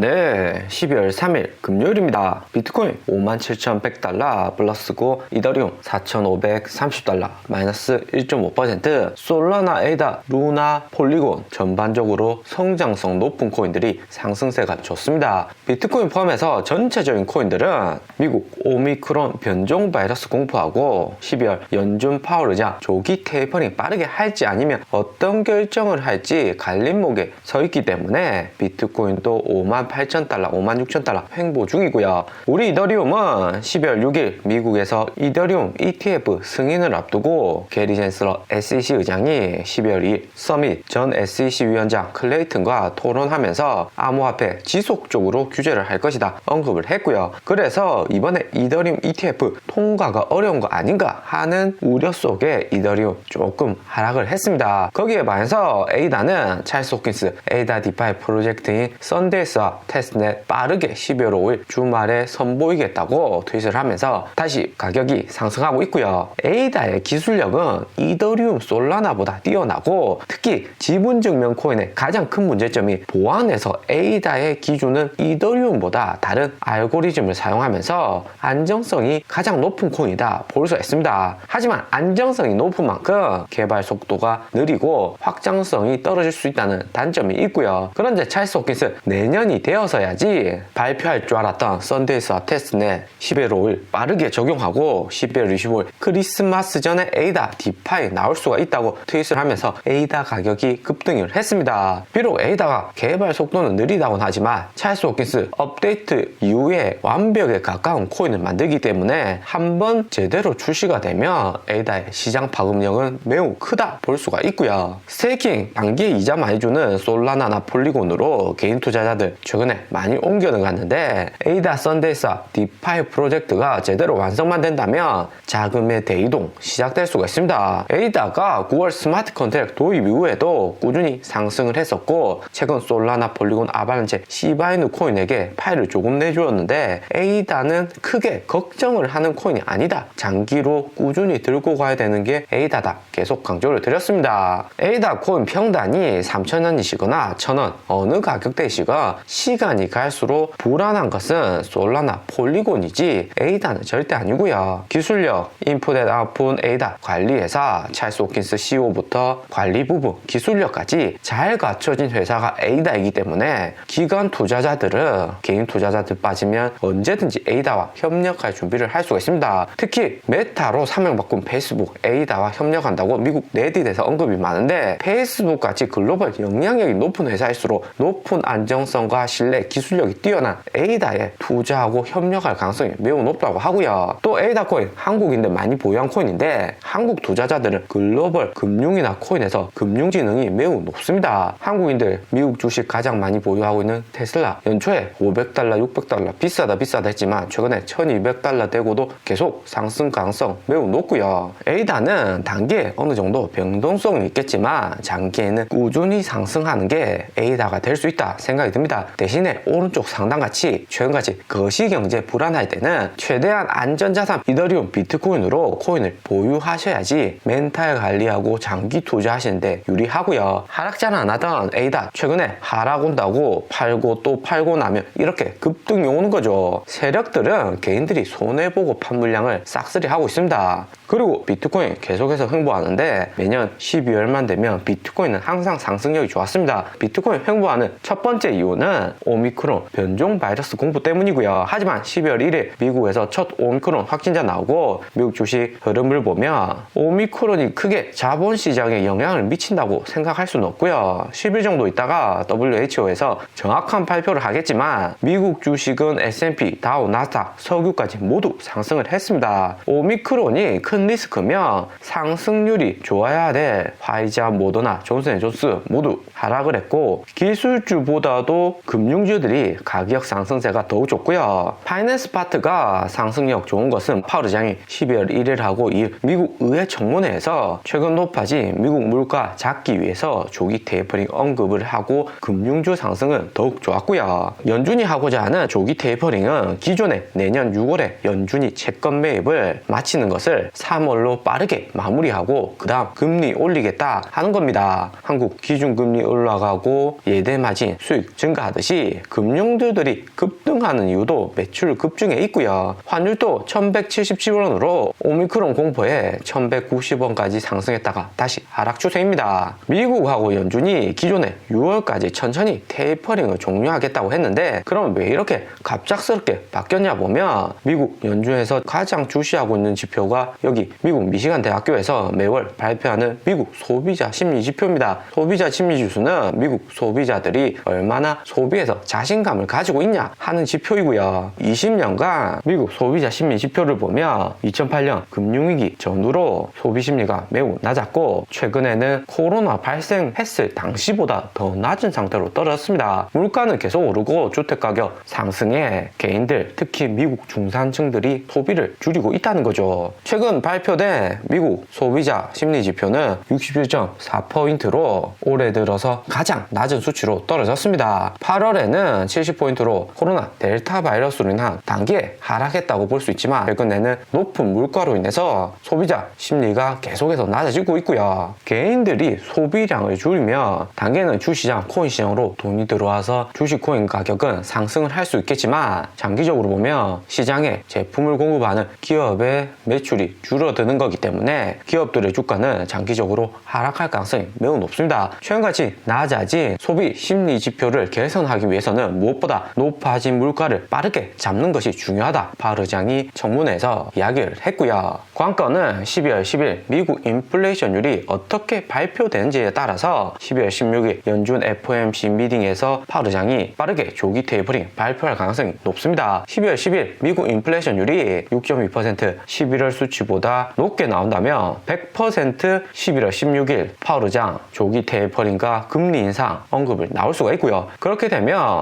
네, 12월 3일 금요일입니다. 비트코인 57,100달러 플러스고 이더리움 4,530달러 마이너스 1.5% 솔라나, 에이다, 루나, 폴리곤 전반적으로 성장성 높은 코인들이 상승세가 좋습니다. 비트코인 포함해서 전체적인 코인들은 미국 오미크론 변종 바이러스 공포하고 12월 연준 파월 의장 조기 테이퍼링 빠르게 할지 아니면 어떤 결정을 할지 갈림목에 서 있기 때문에 비트코인도 5만 8천 달러, 5만 6천 달러 횡보 중이고요. 우리 이더리움은 12월 6일 미국에서 이더리움 ETF 승인을 앞두고 게리 젠슬러 SEC 의장이 12월 2일 서밋 전 SEC 위원장 클레이튼과 토론하면서 암호화폐 지속적으로 규제를 할 것이다 언급을 했고요. 그래서 이번에 이더리움 ETF 통과가 어려운 거 아닌가 하는 우려 속에 이더리움 조금 하락을 했습니다. 거기에 반해서 에이다는 찰스 호킨스 에이다 디파이 프로젝트인 썬데이스와 테스트넷 빠르게 12월 5일 주말에 선보이겠다고 트윗을 하면서 다시 가격이 상승하고 있고요. 에이다의 기술력은 이더리움 솔라나보다 뛰어나고 특히 지분 증명 코인의 가장 큰 문제점이 보안에서 에이다의 기준은 이더리움보다 다른 알고리즘을 사용하면서 안정성이 가장 높은 코인이다 볼 수 있습니다. 하지만 안정성이 높은 만큼 개발 속도가 느리고 확장성이 떨어질 수 있다는 단점이 있고요. 그런데 찰스 호킨스 내년이 되어서야지 발표할 줄 알았던 썬데이스와 테스트넷 11월 5일 빠르게 적용하고 12월 25일 크리스마스 전에 에이다 디파이 나올 수가 있다고 트윗을 하면서 에이다 가격이 급등을 했습니다. 비록 에이다가 개발 속도는 느리다고는 하지만 찰스 호킨스 업데이트 이후에 완벽에 가까운 코인을 만들기 때문에 한 번 제대로 출시가 되면 에이다의 시장 파급력은 매우 크다 볼 수가 있고요. 스테이킹 단기에 이자 많이 주는 솔라나나 폴리곤으로 개인 투자자들 최근에 많이 옮겨는 갔는데 에이다 썬데이사 디파이 프로젝트가 제대로 완성만 된다면 자금의 대이동 시작될 수가 있습니다. 에이다가 9월 스마트 컨트랙 도입 이후에도 꾸준히 상승을 했었고 최근 솔라나 폴리곤 아발란체 시바이누 코인에게 파일을 조금 내주었는데 에이다는 크게 걱정을 하는 코인이 아니다. 장기로 꾸준히 들고 가야 되는 게 에이다다. 계속 강조를 드렸습니다. 에이다 코인 평단이 3,000원이시거나 1,000원 어느 가격대이시가 시간이 갈수록 불안한 것은 솔라나 폴리곤이지 에이다는 절대 아니고요. 기술력, 인풋 앤 아웃풋 에이다 관리회사 찰스 호킨스 CEO부터 관리 부분, 기술력까지 잘 갖춰진 회사가 에이다이기 때문에 기관 투자자들은 개인 투자자들 빠지면 언제든지 에이다와 협력할 준비를 할 수가 있습니다. 특히 메타로 사명 바꾼 페이스북 에이다와 협력한다고 미국 레딧에서 언급이 많은데 페이스북 같이 글로벌 영향력이 높은 회사일수록 높은 안정성과 신뢰, 기술력이 뛰어난 에이다에 투자하고 협력할 가능성이 매우 높다고 하고요. 또 에이다 코인 한국인들 많이 보유한 코인인데 한국 투자자들은 글로벌 금융이나 코인에서 금융 지능이 매우 높습니다. 한국인들 미국 주식 가장 많이 보유하고 있는 테슬라 연초에 500달러, 600달러 비싸다 비싸다 했지만 최근에 1200달러 되고도 계속 상승 가능성 매우 높고요. 에이다는 단기에 어느 정도 변동성이 있겠지만 장기에는 꾸준히 상승하는 게 에이다가 될 수 있다 생각이 듭니다. 대신에 오른쪽 상단같이 최근까지 거시경제 불안할 때는 최대한 안전자산 이더리움 비트코인으로 코인을 보유하셔야지 멘탈 관리하고 장기 투자하시는데 유리하고요. 하락자는 안 하던 에이다 최근에 하락 온다고 팔고 또 팔고 나면 이렇게 급등이 오는 거죠. 세력들은 개인들이 손해보고 판 물량을 싹쓸이 하고 있습니다. 그리고 비트코인 계속해서 횡보하는데 매년 12월만 되면 비트코인은 항상 상승력이 좋았습니다. 비트코인 횡보하는 첫 번째 이유는 오미크론 변종 바이러스 공포 때문이고요. 하지만 12월 1일 미국에서 첫 오미크론 확진자 나오고 미국 주식 흐름을 보면 오미크론이 크게 자본시장에 영향을 미친다고 생각할 수는 없고요. 10일 정도 있다가 WHO에서 정확한 발표를 하겠지만 미국 주식은 S&P, 다우, 나스닥, 석유까지 모두 상승을 했습니다. 오미크론이 큰 리스크면 상승률이 좋아야 될 화이자, 모더나, 존슨앤존스 모두 하락을 했고 기술주보다도 금융주들이 가격 상승세가 더욱 좋고요. 파이낸스 파트가 상승력 좋은 것은 파우르장이 12월 1일하고 2일 미국 의회 청문회에서 최근 높아진 미국 물가 잡기 위해서 조기 테이퍼링 언급을 하고 금융주 상승은 더욱 좋았고요. 연준이 하고자 하는 조기 테이퍼링은 기존에 내년 6월에 연준이 채권 매입을 마치는 것을 3월로 빠르게 마무리하고 그 다음 금리 올리겠다 하는 겁니다. 한국 기준금리 올라가고 예대 마진 수익 증가하듯 이 금융들들이 급등하는 이유도 매출 급증에 있고요. 환율도 1177원으로 오미크론 공포에 1190원까지 상승했다가 다시 하락 추세입니다. 미국하고 연준이 기존에 6월까지 천천히 테이퍼링을 종료하겠다고 했는데 그럼 왜 이렇게 갑작스럽게 바뀌었냐 보면 미국 연준에서 가장 주시하고 있는 지표가 여기 미국 미시간 대학교에서 매월 발표하는 미국 소비자 심리 지표입니다. 소비자 심리 지수는 미국 소비자들이 얼마나 소비 에서 자신감을 가지고 있냐 하는 지표이고요. 20년간 미국 소비자 심리 지표를 보면 2008년 금융위기 전후로 소비 심리가 매우 낮았고 최근에는 코로나 발생했을 당시보다 더 낮은 상태로 떨어졌습니다. 물가는 계속 오르고 주택가격 상승에 개인들 특히 미국 중산층들이 소비를 줄이고 있다는 거죠. 최근 발표된 미국 소비자 심리 지표는 61.4포인트로 올해 들어서 가장 낮은 수치로 떨어졌습니다. 8월 에는 70포인트로 코로나 델타 바이러스로 인한 단기에 하락했다고 볼 수 있지만 최근에는 높은 물가로 인해서 소비자 심리가 계속해서 낮아지고 있고요. 개인들이 소비량을 줄이면 단기에는 주시장, 코인 시장으로 돈이 들어와서 주식 코인 가격은 상승을 할 수 있겠지만 장기적으로 보면 시장에 제품을 공급하는 기업의 매출이 줄어드는 거기 때문에 기업들의 주가는 장기적으로 하락할 가능성이 매우 높습니다. 최근같이 낮아진 소비 심리 지표를 개선 하기 위해서는 무엇보다 높아진 물가를 빠르게 잡는 것이 중요하다. 파르장이 청문회에서 이야기를 했고요. 관건은 12월 10일 미국 인플레이션율이 어떻게 발표되는지에 따라서 12월 16일 연준 FOMC 미팅에서 파르장이 빠르게 조기 테이퍼링 발표할 가능성이 높습니다. 12월 10일 미국 인플레이션율이 6.2% 11월 수치보다 높게 나온다면 100% 11월 16일 파우르장 조기 테이퍼링과 금리 인상 언급을 나올 수가 있고요. 그렇게 되면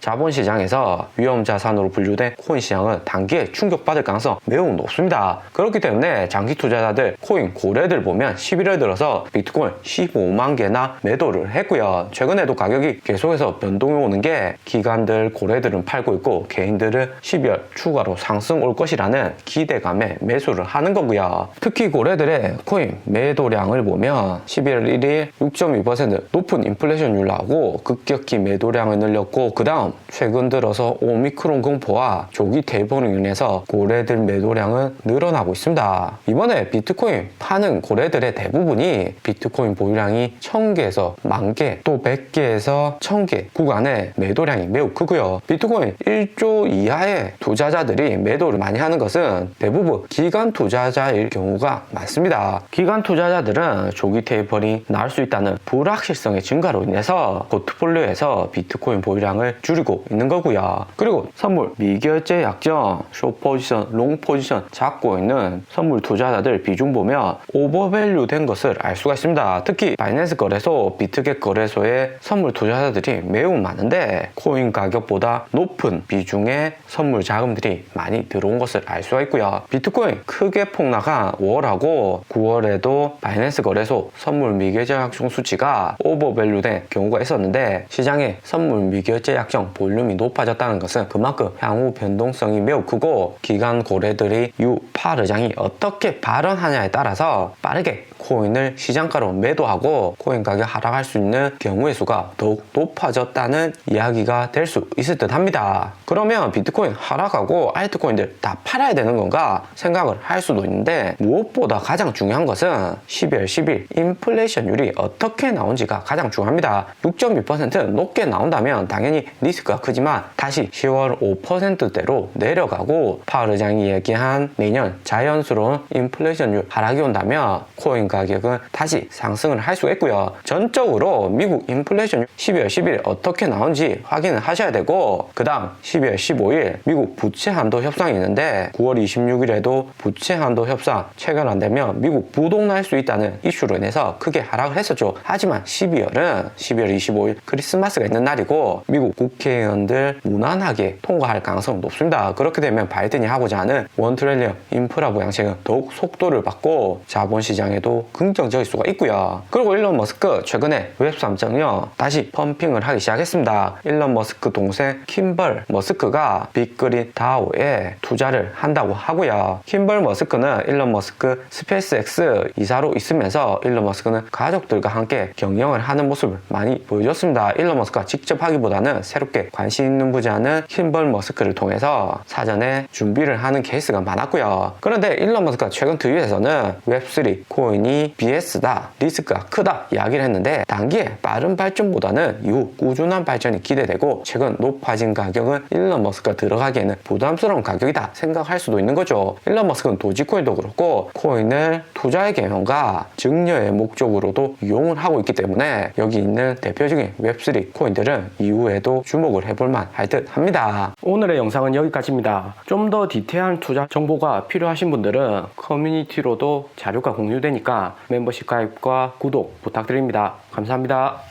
자본시장에서 위험 자산으로 분류된 코인 시장은 단기에 충격받을 가능성 매우 높습니다. 그렇기 때문에 장기 투자자들 코인 고래들 보면 11월 들어서 비트코인 15만 개나 매도를 했고요. 최근에도 가격이 계속해서 변동이 오는 게 기관들 고래들은 팔고 있고 개인들은 12월 추가로 상승 올 것이라는 기대감에 매수를 하는 거고요. 특히 고래들의 코인 매도량을 보면 11월 1일 6.2% 높은 인플레이션율 나오고 급격히 매도량을 늘렸고 그 다음 최근 들어서 오미크론 공포와 조기 대본으로 인해서 고래들 매도량은 늘어나고 있습니다. 이번에 비트코인 파는 고래들의 대부분이 비트코인 보유량이 1000개에서 만개 또 100개에서 1000개 구간의 매도량이 매우 크고요. 비트코인 1조 이하의 투자자들이 매도를 많이 하는 것은 대부분 기관 투자자일 경우가 많습니다. 기관 투자자들은 조기 테이퍼링 나올 수 있다는 불확실성의 증가로 인해서 포트폴리오에서 비트코인 보유량 을 줄이고 있는 거고요. 그리고 선물 미결제 약정, 쇼 포지션, 롱 포지션 잡고 있는 선물 투자자들 비중 보면 오버밸류 된 것을 알 수가 있습니다. 특히 바이낸스 거래소, 비트겟 거래소에 선물 투자자들이 매우 많은데 코인 가격보다 높은 비중의 선물 자금들이 많이 들어온 것을 알 수가 있고요. 비트코인 크게 폭락한 5월하고 9월에도 바이낸스 거래소 선물 미결제 약정 수치가 오버밸류된 경우가 있었는데 시장에 선물 미결제 약정 볼륨이 높아졌다는 것은 그만큼 향후 변동성이 매우 크고 기간 고래들이 유 파르장이 어떻게 발언하냐에 따라서 빠르게 코인을 시장가로 매도하고 코인 가격 하락할 수 있는 경우의 수가 더욱 높아졌다는 이야기가 될 수 있을 듯 합니다. 그러면 비트코인 하락하고 알트코인들 다 팔아야 되는 건가 생각을 할 수도 있는데 무엇보다 가장 중요한 것은 12월 10일 인플레이션율이 어떻게 나온지가 가장 중요합니다. 6.2% 높게 나온다면 당연히 리스크가 크지만 다시 10월 5%대로 내려가고 파르장이 얘기한 내년 자연스러운 인플레이션율 하락이 온다면 코인 가격은 다시 상승을 할 수가 있고요. 전적으로 미국 인플레이션 12월 10일 어떻게 나온지 확인을 하셔야 되고 그 다음 12월 15일 미국 부채 한도 협상이 있는데 9월 26일에도 부채 한도 협상 체결 안 되면 미국 부동 날 수 있다는 이슈로 인해서 크게 하락을 했었죠. 하지만 12월은 12월 25일 크리스마스가 있는 날이고 미국 국회의원들 무난하게 통과할 가능성은 높습니다. 그렇게 되면 바이든이 하고자 하는 원트레일리언 인프라 부양책은 더욱 속도를 받고 자본시장에도 긍정적일 수가 있고요. 그리고 일론 머스크 최근에 웹3.0 다시 펌핑을 하기 시작했습니다. 일론 머스크 동생 킴벌 머스크가 빅그린 다오에 투자를 한다고 하고요. 킴벌 머스크는 일론 머스크 스페이스X 이사로 있으면서 일론 머스크는 가족들과 함께 경영을 하는 모습을 많이 보여줬습니다. 일론 머스크가 직접 하기보다는 새롭게 관심 있는 부자는 킴벌 머스크를 통해서 사전에 준비를 하는 케이스가 많았고요. 그런데 일론 머스크가 최근 트윗에서는 웹3 코인이 BS다, 리스크가 크다 이야기를 했는데 단기에 빠른 발전보다는 이후 꾸준한 발전이 기대되고 최근 높아진 가격은 일론 머스크가 들어가기에는 부담스러운 가격이다 생각할 수도 있는 거죠. 일론 머스크는 도지코인도 그렇고 코인을 투자의 개념과 증여의 목적으로도 이용을 하고 있기 때문에 여기 있는 대표적인 웹3 코인들은 이후에도 주목을 해볼 만 할 듯 합니다. 오늘의 영상은 여기까지입니다. 좀 더 디테일한 투자 정보가 필요하신 분들은 커뮤니티로도 자료가 공유되 멤버십 가입과 구독 부탁드립니다. 감사합니다.